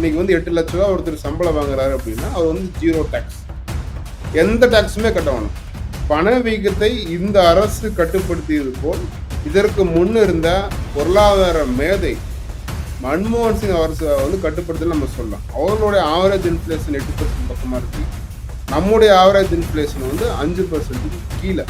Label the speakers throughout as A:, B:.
A: இன்னைக்கு வந்து எட்டு லட்ச ரூபா ஒருத்தர் சம்பளம் வாங்குறாரு அப்படின்னா அவர் வந்து ஜீரோ டேக்ஸ் எந்த டேக்ஸுமே கட்ட வேணும். பணவீக்கத்தை இந்த அரசு கட்டுப்படுத்தியது போல் இதற்கு முன் இருந்த பொருளாதார மேதை மன்மோகன் சிங் அரசு வந்து கட்டுப்படுத்தல நம்ம சொல்லலாம். அவர்களுடைய ஆவரேஜ் இன்ஃப்ளேஷன் எட்டு பர்சன்ட் பக்கமாக இருக்கு. நம்முடைய ஆவரேஜ் இன்ஃப்ளேஷன் வந்து அஞ்சு பர்சன்ட் கீழே.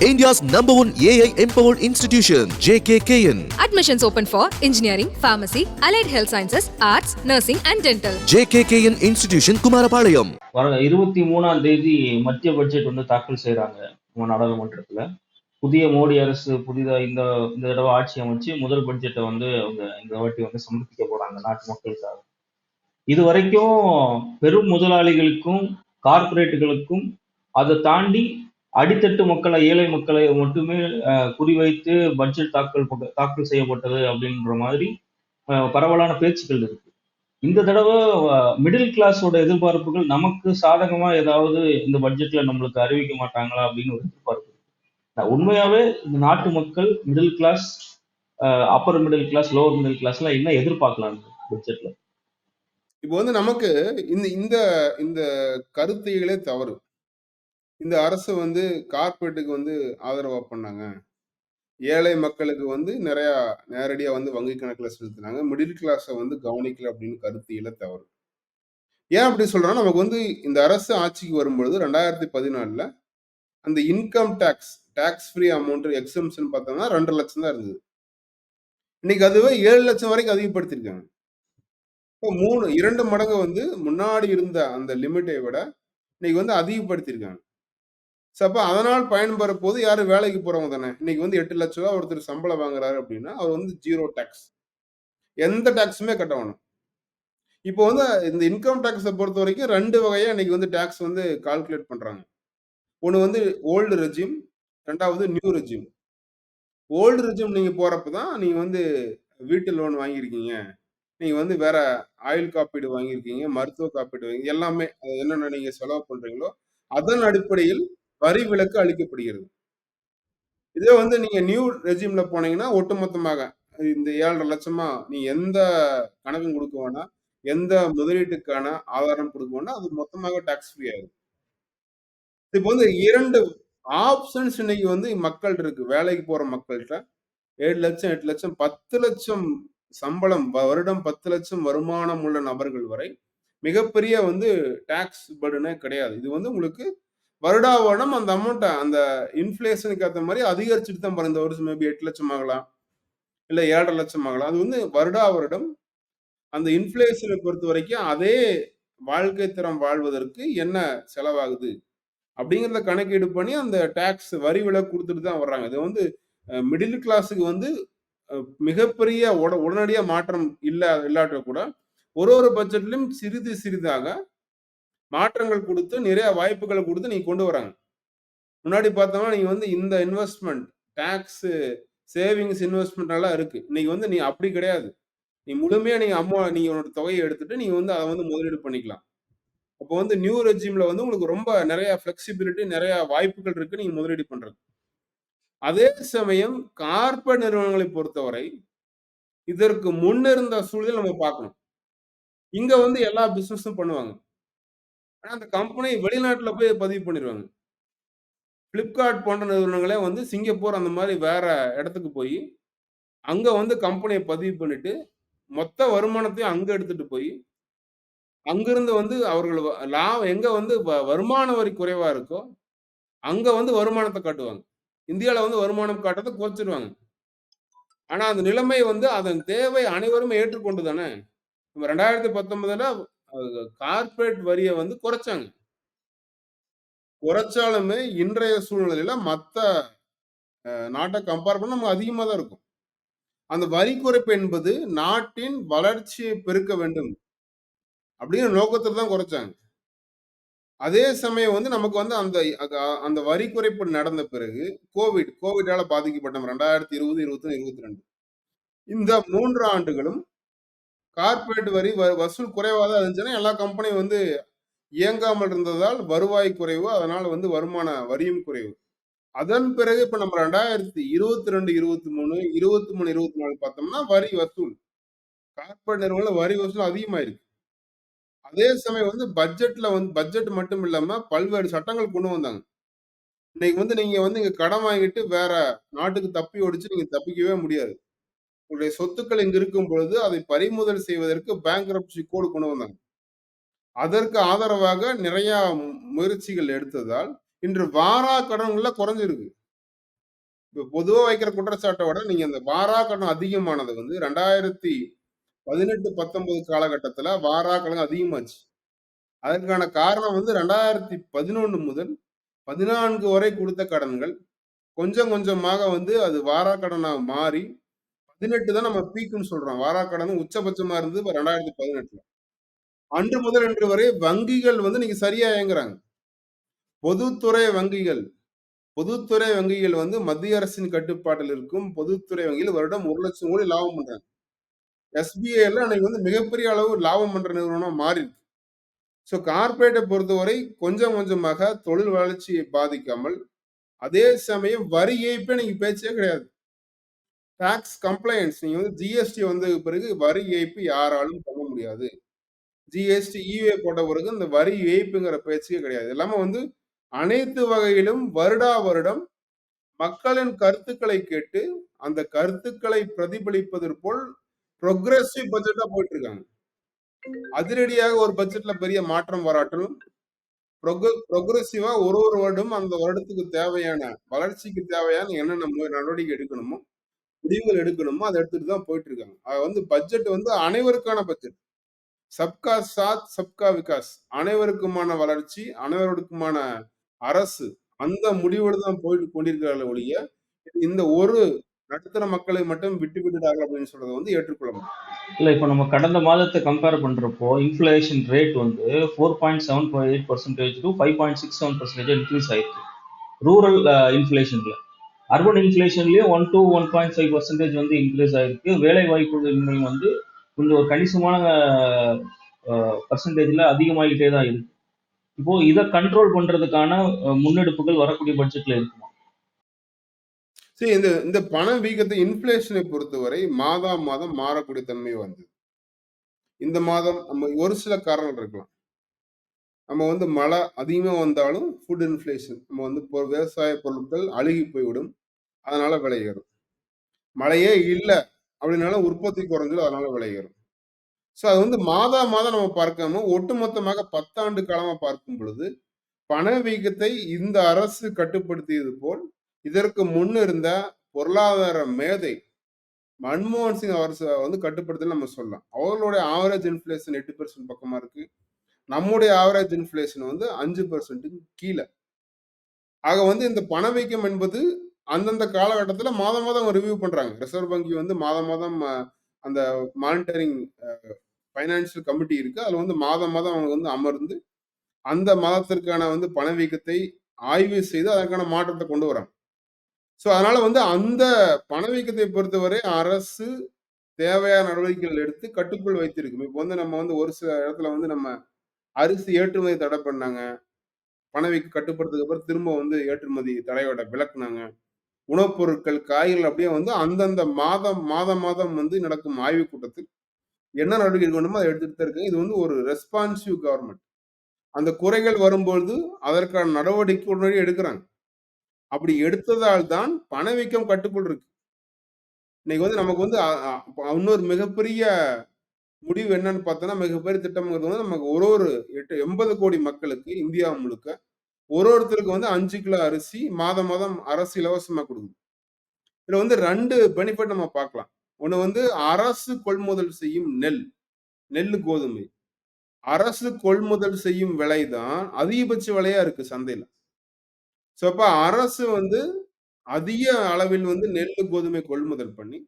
B: India's number one AI empowered institution, JKKN.
C: Admissions open for engineering, pharmacy, allied health sciences, arts, nursing, and dental.
B: JKKN Institution, Kumarapalayam.
D: வர இருபத்தி மூணாம் தேதி மத்திய பட்ஜெட் வந்து தாக்கல் செய்கிறாங்க நம்ம நாடாளுமன்றத்தில் புதிய மோடி அரசு புதிதாக இந்த இந்த தடவை ஆட்சி அமைச்சு முதல் பட்ஜெட்டை வந்து அவங்க இந்த வாட்டி வந்து சமர்ப்பிக்க போகிறாங்க நாட்டு மக்களுக்காக இது வரைக்கும் பெரும் முதலாளிகளுக்கும் கார்ப்பரேட்டுகளுக்கும் அதை தாண்டி அடித்தட்டு மக்களை ஏழை மக்களை மட்டுமே அஹ், குறிவைத்து பட்ஜெட் தாக்கல் தாக்கல் செய்யப்பட்டது அப்படின்ற மாதிரி பரவலான பேச்சுக்கள் இருக்கு. இந்த தடவை மிடில் கிளாஸோட எதிர்பார்ப்புகள் நமக்கு சாதகமா ஏதாவது இந்த பட்ஜெட்ல நம்மளுக்கு அறிவிக்க மாட்டாங்களா அப்படின்னு ஒரு எதிர்பார்ப்பு. உண்மையாவே இந்த நாட்டு மக்கள் middle class upper middle class lower middle கிளாஸ்ல என்ன எதிர்பார்க்கலாம் பட்ஜெட்ல
A: இப்போ வந்து நமக்கு இந்த இந்த இந்த கருத்துகளே தவறு. இந்த அரசு வந்து கார்ப்பரேட்டுக்கு வந்து ஆதரவா பண்ணாங்க. ஏழை மக்களுக்கு வந்து நிறையா நேரடியாக வந்து வங்கி கணக்கில் செலுத்தினாங்க. மிடில் கிளாஸை வந்து கவனிக்கல அப்படின்னு கருத்தியல தவறு. ஏன் அப்படி சொல்றேன்னா நமக்கு வந்து இந்த அரசு ஆட்சிக்கு வரும்பொழுது ரெண்டாயிரத்தி பதினாலில் அந்த income tax tax free amount exemption பார்த்தோம்னா ரெண்டு லட்சம் தான் இருந்தது. இன்னைக்கு அதுவே ஏழு லட்சம் வரைக்கும் அதிகப்படுத்திருக்காங்க இப்போ மூணு இரண்டு மடங்கு வந்து முன்னாடி இருந்த அந்த லிமிட்டை விட இன்னைக்கு வந்து அதிகப்படுத்தியிருக்காங்க. ஸோ அப்போ அதனால் பயன்பெற போது யாரும் வேலைக்கு போகிறவங்க தானே? இன்னைக்கு வந்து எட்டு லட்ச ரூபா ஒருத்தர் சம்பளம் வாங்குறாரு அப்படின்னா அவர் வந்து ஜீரோ டேக்ஸ் எந்த டேக்ஸுமே கட்டணும் இப்போ வந்து இந்த இன்கம் டேக்ஸை பொறுத்த வரைக்கும் ரெண்டு வகையாக இன்னைக்கு வந்து டேக்ஸ் வந்து கால்குலேட் பண்ணுறாங்க ஒன்று வந்து ஓல்டு ரெஜிம் ரெண்டாவது நியூ ரெஜிம் ஓல்டு ரெஜிம் நீங்கள் போகிறப்ப தான் நீங்கள் வந்து வீட்டு லோன் வாங்கியிருக்கீங்க. நீங்கள் வந்து வேற ஆயுள் காப்பீடு வாங்கியிருக்கீங்க மருத்துவ காப்பீடு வாங்கி எல்லாமே அது என்னென்ன நீங்கள் செலவு பண்ணுறீங்களோ அதன் அடிப்படையில் வரி விலக்கு அளிக்கப்படுகிறது. இதே வந்து நீங்க நியூ ரெஜிம்ல போனீங்கன்னா ஒட்டுமொத்தமாக இந்த ஏழரை லட்சமா நீ எந்த கணக்கும் கொடுக்க வேணாம் எந்த முதலீட்டுக்கான ஆதாரம் கொடுக்க வேணாம் அது மொத்தமாக டாக்ஸ் ஃப்ரீ ஆகுது இப்போ வந்து இரண்டு ஆப்ஷன்ஸ் இன்னைக்கு வந்து மக்கள் இருக்கு. வேலைக்கு போற மக்கள்கிட்ட ஏழு லட்சம் எட்டு லட்சம் பத்து லட்சம் சம்பளம் வருடம் பத்து லட்சம் வருமானம் உள்ள நபர்கள் வரை மிகப்பெரிய வந்து டாக்ஸ் பர்டனே கிடையாது. இது வந்து உங்களுக்கு வருடா வருடம் அந்த அமௌண்ட்டை அந்த இன்ஃப்ளேஷனுக்கு ஏற்ற மாதிரி அதிகரிச்சுட்டு தான் பாருங்க இந்த வருஷம் மேபி எட்டு லட்சம் ஆகலாம். இல்லை ஏழரை லட்சம் ஆகலாம். அது வந்து வருடா வருடம் அந்த இன்ஃப்ளேஷனை பொறுத்த வரைக்கும் அதே வாழ்க்கை தரம் வாழ்வதற்கு என்ன செலவாகுது? அப்படிங்கிறத கணக்கீடு பண்ணி அந்த டேக்ஸ் வரி விலை கொடுத்துட்டு தான் வர்றாங்க. இது வந்து மிடில் கிளாஸுக்கு வந்து மிகப்பெரிய உட உடனடியாக மாற்றம் இல்லை இல்லாட்ட கூட ஒரு ஒரு பட்ஜெட்லையும் சிறிது சிறிதாக மாற்றங்கள் கொடுத்து நிறைய வாய்ப்புகளை கொடுத்து நீங்க கொண்டு வராங்க. முன்னாடி பார்த்தோம்னா நீங்க வந்து இந்த இன்வெஸ்ட்மெண்ட் டேக்ஸ் சேவிங்ஸ் இன்வெஸ்ட்மெண்ட் எல்லாம் இருக்கு. இன்னைக்கு வந்து நீ அப்படி கிடையாது. நீ முழுமையா நீங்க அம்மா நீங்க உன்னோட தொகையை எடுத்துட்டு நீங்க வந்து அதை வந்து முதலீடு பண்ணிக்கலாம். அப்போ வந்து நியூ ரெஜிம்ல வந்து உங்களுக்கு ரொம்ப நிறைய ஃபிளெக்சிபிலிட்டி நிறைய வாய்ப்புகள் இருக்கு நீங்க முதலீடு பண்றது. அதே சமயம் கார்பரேட் நிறுவனங்களை பொறுத்தவரை இதற்கு முன்னிருந்த சூழலில் நம்ம பார்க்கணும். இங்க வந்து எல்லா பிசினஸும் பண்ணுவாங்க. ஆனா அந்த கம்பெனி வெளிநாட்டுல போய் பதிவு பண்ணிடுவாங்க பிளிப்கார்ட் போன்ற நிறுவனங்களே வந்து சிங்கப்பூர் அந்த மாதிரி வேற இடத்துக்கு போய் அங்க வந்து கம்பெனியை பதிவு பண்ணிட்டு மொத்த வருமானத்தையும் அங்க எடுத்துட்டு போய் அங்கிருந்து வந்து அவர்கள் வ- லாபம் எங்க வந்து வ- வருமான வரி குறைவா இருக்கோ அங்க வந்து வருமானத்தை காட்டுவாங்க. இந்தியாவில் வந்து வருமானம் காட்டுறதை குறைச்சிருவாங்க. ஆனா அந்த நிலைமை வந்து அதன் தேவை அனைவரும் ஏற்றுக்கொண்டு தானே? நம்ம ரெண்டாயிரத்தி பத்தொன்பதுல கார்பரேட் வரியை வந்து குறைச்சாங்க. குறைச்சாலுமே இன்றைய சூழ்நிலையில மத்த நாட்டை கம்பேர் பண்ண நமக்கு அதிகமா தான் இருக்கும். அந்த வரி குறைப்பு என்பது நாட்டின் வளர்ச்சியை பெருக்க வேண்டும் அப்படிங்கிற நோக்கத்துல தான் குறைச்சாங்க. அதே சமயம் வந்து நமக்கு வந்து அந்த அந்த வரி குறைப்பு நடந்த பிறகு கோவிட் கோவிடால பாதிக்கப்பட்டோம் ரெண்டாயிரத்தி இருபது இருபத்தி இருபத்தி ரெண்டு இந்த மூன்று ஆண்டுகளும் கார்ப்பரேட் வரி வ- வசூல் குறைவாக தான் இருந்துச்சுன்னா எல்லா கம்பெனியும் வந்து இயங்காமல் இருந்ததால் வருவாய் குறைவு அதனால வந்து வருமான வரியும் குறைவு அதன் பிறகு இப்ப நம்ம 2022, 23, 23, 24 பார்த்தோம்னா வரி வசூல். கார்ப்பரேட் நிறுவனங்கள்ல வரி வசூல் அதிகமாயிருக்கு. அதே சமயம் வந்து பட்ஜெட்ல வந்து பட்ஜெட் மட்டும் இல்லாம பல்வேறு சட்டங்கள் கொண்டு வந்தாங்க. இன்னைக்கு வந்து நீங்க வந்து இங்க கடன் வாங்கிட்டு வேற நாட்டுக்கு தப்பி ஒடிச்சு நீங்க தப்பிக்கவே முடியாது. உங்களுடைய சொத்துக்கள் இங்கு இருக்கும் பொழுது அதை பறிமுதல் செய்வதற்கு பேங்க் கோடு கொண்டு வந்தாங்க. அதற்கு ஆதரவாக நிறைய முயற்சிகள் எடுத்ததால், இன்று வாரா கடன்கள்ல குறைஞ்சிருக்கு. இப்ப பொதுவாக வைக்கிற குற்றச்சாட்டை விட நீங்க அந்த வாரா கடன் அதிகமானது வந்து 2018, 19 காலகட்டத்துல வாரா கடன் அதிகமாச்சு. அதற்கான காரணம் வந்து 2011 முதல் 14 வரை கொடுத்த கடன்கள், கொஞ்சம் கொஞ்சமாக வந்து அது வாரா கடனாக மாறி 18 தான் நம்ம பீக்குன்னு சொல்றோம். வாராக்கடன் கடன் உச்சபட்சமா இருந்தது 2018ல. அன்று முதல் இன்று வரை வங்கிகள் வந்து நீங்க சரியா இயங்குறாங்க. பொதுத்துறை வங்கிகள் பொதுத்துறை வங்கிகள் வந்து மத்திய அரசின் கட்டுப்பாட்டில் இருக்கும் பொதுத்துறை வங்கிகள் வருடம் ஒரு லட்சம் கோடி லாபம் பண்றாங்க. எஸ்பிஐல அன்னைக்கு வந்து மிகப்பெரிய அளவு லாபம் பண்ற நிறுவனமா மாறிருக்கு. ஸோ கார்ப்பரேட்ட பொறுத்தவரை கொஞ்சம் கொஞ்சமாக தொழில் வளர்ச்சியை பாதிக்காமல், அதே சமயம் வரி ஏய்ப்பே நீங்க பேச்சே கிடையாது. டாக்ஸ் கம்ப்ளைன்ஸ் நீங்கள் வந்து ஜிஎஸ்டி வந்ததுக்கு பிறகு வரி ஏய்ப்பு யாராலும் பண்ண முடியாது. ஜிஎஸ்டி, இவே போட்ட பிறகு இந்த வரி ஏய்ப்புங்கிற பேச்சே கிடையாது. எல்லாமே வந்து அனைத்து வகையிலும் வருடா வருடம் மக்களின் கருத்துக்களை கேட்டு, அந்த கருத்துக்களை பிரதிபலிப்பது போல் ப்ரொக்ரெசிவ் பட்ஜெட்டா போயிட்டு இருக்காங்க. அதிரடியாக ஒரு பட்ஜெட்ல பெரிய மாற்றம் வராட்டிலும், ப்ரொக்ரெசிவா ஒரு ஒரு வருடம் அந்த வருடத்துக்கு தேவையான வளர்ச்சிக்கு தேவையான என்னென்ன நடவடிக்கை எடுக்கணுமோ, முடிவுகள் எடுக்கணுமோ, அதை எடுத்துட்டு தான் போயிட்டு இருக்காங்க. அது வந்து பட்ஜெட் வந்து அனைவருக்கான பட்ஜெட். சப்கா சாத், சப்கா விகாஸ். அனைவருக்குமான வளர்ச்சி, அனைவருக்குமான அரசு. அந்த முடிவோடு தான் போயிட்டு கொண்டிருக்கிறார்கள் ஒழிய, இந்த ஒரு நடுத்தர மக்களை மட்டும் விட்டு விட்டுட்டார்கள் அப்படின்னு சொல்றத வந்து ஏற்றுக்கொள்ள முடியும்
D: இல்ல இப்ப நம்ம கடந்த மாதத்தை கம்பேர் பண்றப்போ, இன்ஃப்ளேஷன் ரேட் வந்து 4.758% டூ 5.67% இன்க்ரீஸ் ஆயிருக்கு. ரூரல் இன்ஃபிளேஷன்ல இன்ஃப்ளேஷன்ல. அர்பன் இன்ஃப்ளேஷன்லயும் 1 டூ 1.5% வந்து இன்க்ரீஸ் ஆயிருக்கு. வேலை வாய்ப்புகளின்மை வந்து கொஞ்சம் ஒரு கணிசமான பர்சன்டேஜில் அதிகமாகிட்டே தான் இருக்கு. இப்போ இதை கண்ட்ரோல் பண்றதுக்கான முன்னெடுப்புகள் வரக்கூடிய பட்ஜெட்டில் இருக்குமா?
A: சரி இந்த இந்த பணவீக்கத்தை இன்ஃப்ளேஷனை பொறுத்தவரை மாதா மாதம் மாறக்கூடிய தன்மை வந்தது. இந்த மாதம் நம்ம ஒரு சில காரணங்கள் இருக்கலாம். நம்ம வந்து மழை அதிகமாக வந்தாலும் ஃபுட் இன்ஃப்ளேஷன் நம்ம வந்து இப்போ விவசாய பொருட்கள் அழுகி போய்விடும். அதனால விலை ஏறும். மழையே இல்லை அப்படின்னாலும் உற்பத்தி குறைஞ்சது அதனால விலை ஏறும். ஸோ அது வந்து மாதா மாதம் நம்ம பார்க்காம ஒட்டுமொத்தமாக பத்தாண்டு காலமாக பார்க்கும் பொழுது, பணவீக்கத்தை இந்த அரசு கட்டுப்படுத்தியது போல், இதற்கு முன் இருந்த பொருளாதார மேதை மன்மோகன் சிங் அரசு வந்து கட்டுப்படுத்தல நம்ம சொல்லலாம். அவர்களுடைய ஆவரேஜ் இன்ஃப்ளேஷன் எட்டு பெர்சன்ட் பக்கமா இருக்கு. நம்முடைய ஆவரேஜ் இன்ஃப்ளேஷன் வந்து அஞ்சு பெர்சன்ட்டுக்கு கீழே ஆக வந்து இந்த பணவீக்கம் என்பது அந்தந்த காலகட்டத்தில் மாதம் மாதம் ரிவ்யூ பண்ணுறாங்க ரிசர்வ் வங்கி வந்து மாதம் மாதம் அந்த மானிட்டரிங் ஃபைனான்சியல் கமிட்டி இருக்குது அதில் வந்து மாதம் மாதம் அவங்க வந்து அமர்ந்து, அந்த மாதத்திற்கான வந்து பணவீக்கத்தை ஆய்வு செய்து அதற்கான மாற்றத்தை கொண்டு வராங்க. ஸோ அதனால் வந்து அந்த பணவீக்கத்தை பொறுத்தவரை அரசு தேவையான நடவடிக்கைகள் எடுத்து கட்டுக்குள் வைத்திருக்கும் இப்போ வந்து நம்ம வந்து ஒரு சில இடத்துல வந்து நம்ம அரிசி ஏற்றுமதி தடை பண்ணாங்க. பணவீக்கம் கட்டுப்படுத்ததுக்கு அப்புறம் திரும்ப வந்து ஏற்றுமதி தடையோட விளக்குனாங்க உணவுப் பொருட்கள், காய்கள் அப்படியே வந்து அந்தந்த மாதம் மாதம் மாதம் வந்து நடக்கும் ஆய்வுக் கூட்டத்தில் என்ன நடவடிக்கை எடுக்கணுமோ அதை எடுத்துகிட்டு தான் இருக்காங்க. இது வந்து ஒரு ரெஸ்பான்சிவ் கவர்மெண்ட் அந்த குறைகள் வரும்பொழுது அதற்கான நடவடிக்கை உடனடி எடுக்கிறாங்க அப்படி எடுத்ததால் தான் பணவீக்கம் கட்டுக்குள் இருக்கு. இன்னைக்கு வந்து நமக்கு வந்து இன்னொரு மிகப்பெரிய முடிவு என்னன்னு பார்த்தோன்னா மிகப்பெரிய திட்டம்ங்கிறது வந்து நமக்கு ஒரு ஒரு 8 80 கோடி மக்களுக்கு இந்தியா முழுக்க ஒரு ஒருத்தருக்கு வந்து அஞ்சு கிலோ அரிசி மாதம் மாதம் அரசு இலவசமா கொடுக்கும் இதுல வந்து ரெண்டு பெனிஃபிட் நம்ம பார்க்கலாம். ஒண்ணு வந்து அரசு கொள்முதல் செய்யும் நெல், நெல்லு, கோதுமை. அரசு கொள்முதல் செய்யும் விலை தான் அதிகபட்ச விலையா இருக்கு சந்தையில. ஸோ அப்போ அரசு வந்து அதிக அளவில் வந்து நெல்லு, கோதுமை கொள்முதல் பண்ணி,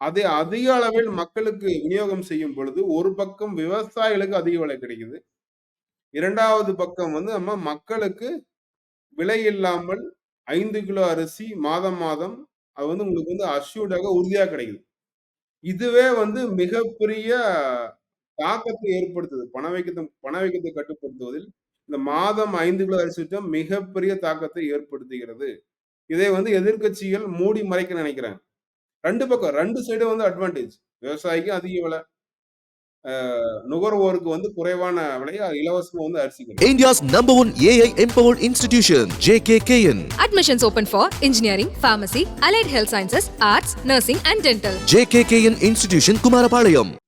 A: அதை அதிக அளவில் மக்களுக்கு விநியோகம் செய்யும் பொழுது, ஒரு பக்கம் விவசாயிகளுக்கு அதிக விலை கிடைக்குது. இரண்டாவது பக்கம் வந்து நம்ம மக்களுக்கு விலை இல்லாமல் ஐந்து கிலோ அரிசி மாதம் மாதம் அது வந்து உங்களுக்கு வந்து அஷ்யூர்டாக உறுதியா கிடைக்குது. இதுவே வந்து மிகப்பெரிய தாக்கத்தை ஏற்படுத்துது. பணவீக்கத்தை பணவீக்கத்தை கட்டுப்படுத்துவதில் இந்த மாதம் ஐந்து கிலோ அரிசி திட்டம் மிகப்பெரிய தாக்கத்தை ஏற்படுத்துகிறது. இதை வந்து எதிர்க்கட்சிகள் மூடி மறைக்க நினைக்கிறாங்க. ரெண்டு பக்கம் ரெண்டு சைடும் வந்து அட்வான்டேஜ். விவசாயிக்கும் அதிக விலை. நுகர்வோருக்கு வந்து குறைவான விலை இலவசமா வந்து அரிசி கிடைக்கும்.
B: India's number one AI empowered institution, JKKN.
C: Admissions open for engineering, pharmacy, allied health sciences, arts, nursing, and dental.
B: JKKN Institution, Kumarapalayam.